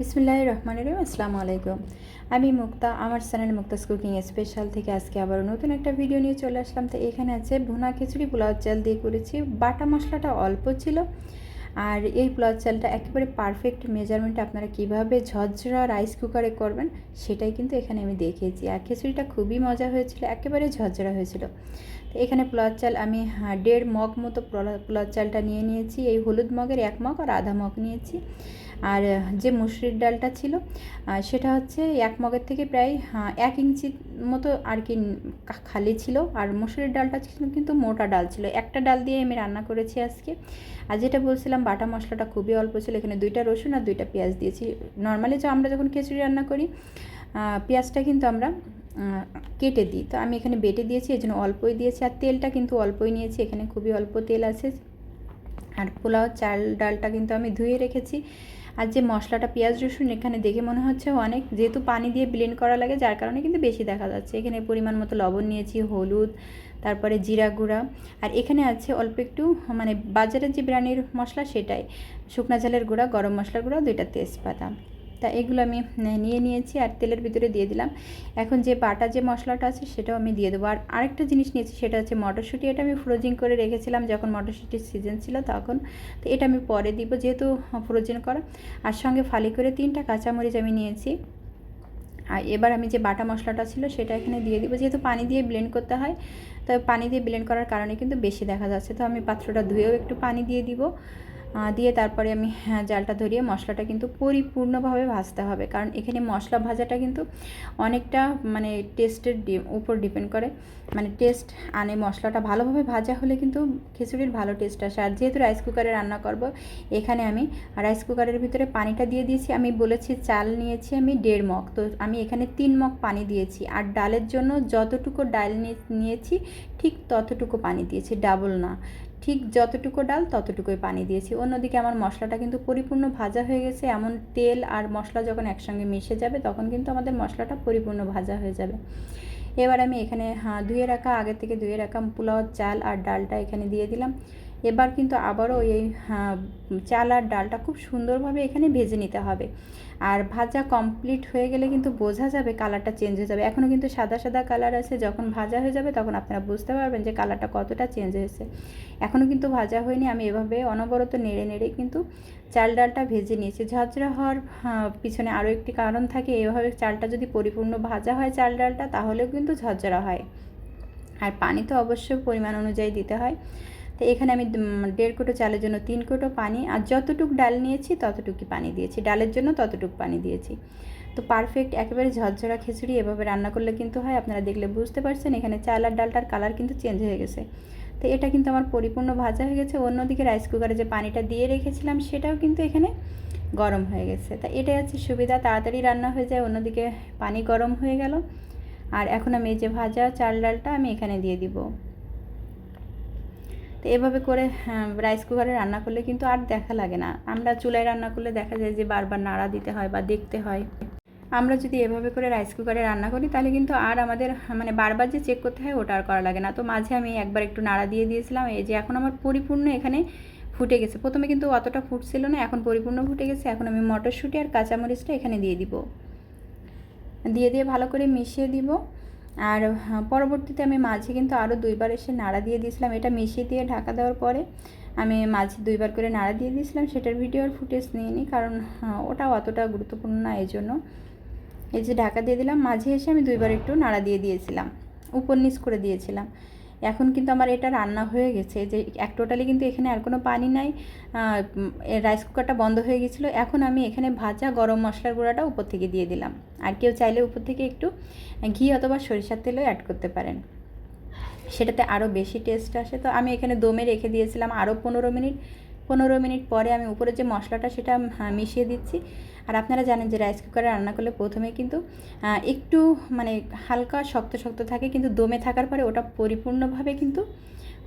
বিসমুল্লাহ রহমান রহিম, আসসালামু আলাইকুম। আমি মুক্তা, আমার চ্যানেল মুক্তাস কুকিং স্পেশাল থেকে আজকে আবার নতুন একটা ভিডিও নিয়ে চলে আসলাম। তো এখানে আছে ভুনা খিচুড়ি, পোলাও চাল দিয়ে করেছি। বাটা মশলাটা অল্প ছিল। আর এই পোলাও চালটা একেবারে পারফেক্ট মেজারমেন্ট আপনারা কীভাবে ঝরঝরা রাইস কুকারে করবেন, সেটাই কিন্তু এখানে আমি দেখিয়েছি। আর খিচুড়িটা খুবই মজা হয়েছিল, একেবারে ঝরঝরা হয়েছিল। তো এখানে পোলাও চাল আমি হ্যাঁ, দেড় মগ মতো পোলাও চালটা নিয়ে নিয়েছি। এই হলুদ মগের এক মগ আর আধা মগ নিয়েছি। আর যে মুসুরির ডালটা ছিল সেটা হচ্ছে এক মগের থেকে প্রায় এক ইঞ্চি মতো আর কি খালি ছিল। আর মুসুরির ডালটা ছিল কিন্তু মোটা ডাল ছিল। একটা ডাল দিয়ে আমি রান্না করেছি আজকে। আর যেটা বলছিলাম বাটা মশলাটা খুবই অল্প ছিল। এখানে দুইটা রসুন আর দুইটা পেঁয়াজ দিয়েছি। নর্মালি আমরা যখন খিচুড়ি রান্না করি পেঁয়াজটা কিন্তু আমরা কেটে দিই। তো আমি এখানে বেটে দিয়েছি, এই জন্য অল্পই দিয়েছি। আর তেলটা কিন্তু অল্পই নিয়েছি, এখানে খুবই অল্প তেল আছে। আর পোলাও, চাল, ডালটা কিন্তু আমি ধুয়ে রেখেছি। আর যে মশলাটা পেঁয়াজ, রসুন, এখানে দেখে মনে হচ্ছে অনেক, যেহেতু পানি দিয়ে ব্লেন্ড করা লাগে, যার কারণে কিন্তু বেশি দেখা যাচ্ছে। এখানে পরিমাণ মতো লবণ নিয়েছি, হলুদ, তারপরে জিরা গুঁড়া। আর এখানে আছে অল্প একটু মানে বাজারের যে বিরিয়ানির মশলা সেটাই। শুকনা ঝালের গুঁড়া, গরম মশলার গুঁড়া, দুইটা তেজপাতা। তা এগুলো আমি নিয়ে নিয়েছি আর তেলের ভিতরে দিয়ে দিলাম। এখন যে বাটা যে মশলাটা আছে সেটাও আমি দিয়ে দেবো। আর আরেকটা জিনিস নিয়েছি সেটা হচ্ছে মটরশুঁটি। এটা আমি ফ্রোজিং করে রেখেছিলাম যখন মটরশুঁটির সিজন ছিল তখন। তো এটা আমি পরে দিব যেহেতু ফ্রোজিং করা। আর সঙ্গে ফালি করে তিনটা কাঁচামরিচ আমি নিয়েছি। আর এবার আমি যে বাটা মশলাটা ছিল সেটা এখানে দিয়ে দিব। যেহেতু পানি দিয়ে ব্লেন্ড করতে হয়, তো পানি দিয়ে ব্লেন্ড করার কারণে কিন্তু বেশি দেখা যাচ্ছে। তো আমি পাত্রটা ধুয়েও একটু পানি দিয়ে দিব। দিয়ে তারপরে আমি হ্যাঁ, জালটা ধরিয়ে মশলাটা কিন্তু পরিপূর্ণভাবে ভাজতে হবে। কারণ এখানে মশলা ভাজাটা কিন্তু অনেকটা মানে টেস্টের উপর ডিপেন্ড করে। মানে টেস্ট আনে মশলাটা ভালোভাবে ভাজা হলে কিন্তু খিচুড়ির ভালো টেস্ট আসে। আর যেহেতু রাইস কুকারে রান্না করব এখানে আমি রাইস কুকারের ভিতরে পানিটা দিয়ে দিয়েছি। আমি বলেছি চাল নিয়েছি আমি দেড় মগ। তো আমি এখানে তিন মগ পানি দিয়েছি। আর ডালের জন্য যতটুকু ডাল নিয়েছি ঠিক ততটুকু পানি দিয়েছি। ডাবল না। ঠিক যতটুকু ডাল ততটুকুই পানি দিয়েছি। অন্যদিকে আমার মশলাটা কিন্তু পরিপূর্ণ ভাজা হয়ে গেছে। এমন তেল আর মশলা যখন একসঙ্গে মিশে যাবে, তখন কিন্তু আমাদের মশলাটা পরিপূর্ণ ভাজা হয়ে যাবে। এবার আমি এখানে হাঁ ধুয়ে রাখা আগে থেকে ধুয়ে রাখা পোলাও চাল আর ডালটা এখানে দিয়ে দিলাম। এবার কিন্তু আবারও এই হ্যাঁ, চাল আর ডালটা খুব সুন্দরভাবে এখানে ভেজে নিতে হবে। আর ভাজা কমপ্লিট হয়ে গেলে কিন্তু বোঝা যাবে কালারটা চেঞ্জ হয়ে যাবে। এখনও কিন্তু সাদা সাদা কালার আছে। যখন ভাজা হয়ে যাবে তখন আপনারা বুঝতে পারবেন যে কালারটা কতটা চেঞ্জ হয়েছে। এখনও কিন্তু ভাজা হয়নি। আমি এভাবে অনবরত নেড়ে নেড়ে কিন্তু চাল ডালটা ভেজে নিয়েছি। ঝরঝরা হওয়ার পিছনে আরও একটি কারণ থাকে। এভাবে চালটা যদি পরিপূর্ণ ভাজা হয় চাল ডালটা তাহলেও কিন্তু ঝরঝরা হয়। আর পানি তো অবশ্যই পরিমাণ অনুযায়ী দিতে হয়। তো এখানে আমি দেড় কোটো চালের জন্য তিন কোটো পানি আর যতটুক ডাল নিয়েছি ততটুকুই পানি দিয়েছি। ডালের জন্য ততটুকু পানি দিয়েছি। তো পারফেক্ট একেবারে ঝরঝরা খিচুড়ি এভাবে রান্না করলে কিন্তু হয়, আপনারা দেখলে বুঝতে পারছেন এখানে চাল আর ডালটার কালার কিন্তু চেঞ্জ হয়ে গেছে। তো এটা কিন্তু আমার পরিপূর্ণ ভাজা হয়ে গেছে। অন্যদিকে রাইস কুকারে যে পানিটা দিয়ে রেখেছিলাম সেটাও কিন্তু এখানে গরম হয়ে গেছে। তা এটাই হচ্ছে সুবিধা, তাড়াতাড়ি রান্না হয়ে যায়, অন্যদিকে পানি গরম হয়ে গেল। আর এখন আমি এই যে ভাজা চাল ডালটা আমি এখানে দিয়ে দিব। তো এভাবে করে রাইস কুকারে রান্না করলে কিন্তু আর দেখা লাগে না। আমরা চুলায় রান্না করলে দেখা যায় যে বারবার নাড়া দিতে হয় বা দেখতে হয়। আমরা যদি এভাবে করে রাইস কুকারে রান্না করি, তাহলে কিন্তু আর আমাদের মানে বারবার যে চেক করতে হয়, ওটা আর করা লাগে না। তো মাঝে আমি একবার একটু নাড়া দিয়ে দিয়েছিলাম, এই যে এখন আমার পরিপূর্ণ এখানে ফুটে গেছে। প্রথমে কিন্তু অতটা ফুটছিল না, এখন পরিপূর্ণ ফুটে গেছে। এখন আমি মটরশুঁটি আর কাঁচামরিচটা এখানে দিয়ে দিব। দিয়ে দিয়ে ভালো করে মিশিয়ে দিব। আর পরবর্তীতে আমি মাঝে কিন্তু আরও দুইবার এসে নাড়া দিয়ে দিয়েছিলাম। এটা মিশিয়ে দিয়ে ঢাকা দেওয়ার পরে আমি মাঝে দুইবার করে নাড়া দিয়ে দিয়েছিলাম। সেটার ভিডিওর ফুটেজ নিইনি কারণ ওটা অতটা গুরুত্বপূর্ণ না এই জন্য এই যে ঢাকা দিয়ে দিলাম, মাঝে এসে আমি দুইবার একটু নাড়া দিয়ে দিয়েছিলাম। উপর নিচ করে দিয়েছিলাম। এখন কিন্তু আমার এটা রান্না হয়ে গেছে, যে এক টোটালি কিন্তু এখানে আর কোনো পানি নাই রাইস কুকারটা বন্ধ হয়ে গেছিল, এখন আমি এখানে ভাজা গরম মশলার গুঁড়াটা উপর থেকে দিয়ে দিলাম। আর কেউ চাইলে উপর থেকে একটু ঘি অথবা সরিষার তেলও অ্যাড করতে পারেন। সেটাতে আরও বেশি টেস্ট আসে। তো আমি এখানে দমে রেখে দিয়েছিলাম আরও পনেরো মিনিট। পনেরো মিনিট পরে আমি উপরে যে মশলাটা সেটা মিশিয়ে দিচ্ছি। আর আপনারা জানেন যে রাইস কুকারে রান্না করলে প্রথমে কিন্তু একটু মানে হালকা শক্ত শক্ত থাকে, কিন্তু দমে থাকার পরে ওটা পরিপূর্ণভাবে কিন্তু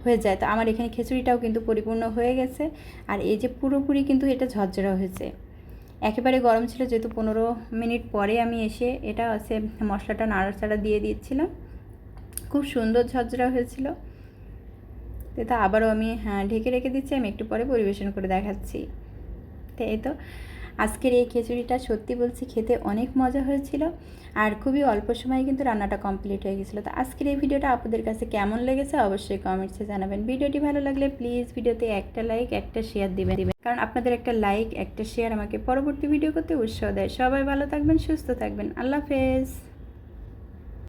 হয়ে যায়। তো আমার এখানে খিচুড়িটাও কিন্তু পরিপূর্ণ হয়ে গেছে। আর এই যে পুরোপুরি কিন্তু এটা ঝরঝরা হয়েছে। একেবারে গরম ছিল, যেহেতু পনেরো মিনিট পরে আমি এসে এটা আছে মশলাটা, নাড়াচাড়া দিয়ে দিচ্ছিলাম। খুব সুন্দর ঝরঝরা হয়েছিল। তো আবারও আমি হ্যাঁ ঢেকে রেখে দিচ্ছি, আমি একটু পরে পরিবেশন করে দেখাচ্ছি। তো এই তো আজকের এই খিচুড়িটা সত্যি বলছি খেতে অনেক মজা হয়েছিল আর খুবই অল্প সময়ে কিন্তু রান্নাটা কমপ্লিট হয়ে গেছিল। তো আজকের এই ভিডিওটা আপনাদের কাছে কেমন লেগেছে অবশ্যই কমেন্টসে জানাবেন। ভিডিওটি ভালো লাগলে প্লিজ ভিডিওতে একটা লাইক একটা শেয়ার দিবেন। কারণ আপনাদের একটা লাইক একটা শেয়ার আমাকে পরবর্তী ভিডিও করতে উৎসাহ দেয়। সবাই ভালো থাকবেন, সুস্থ থাকবেন। আল্লাহ হাফেজ।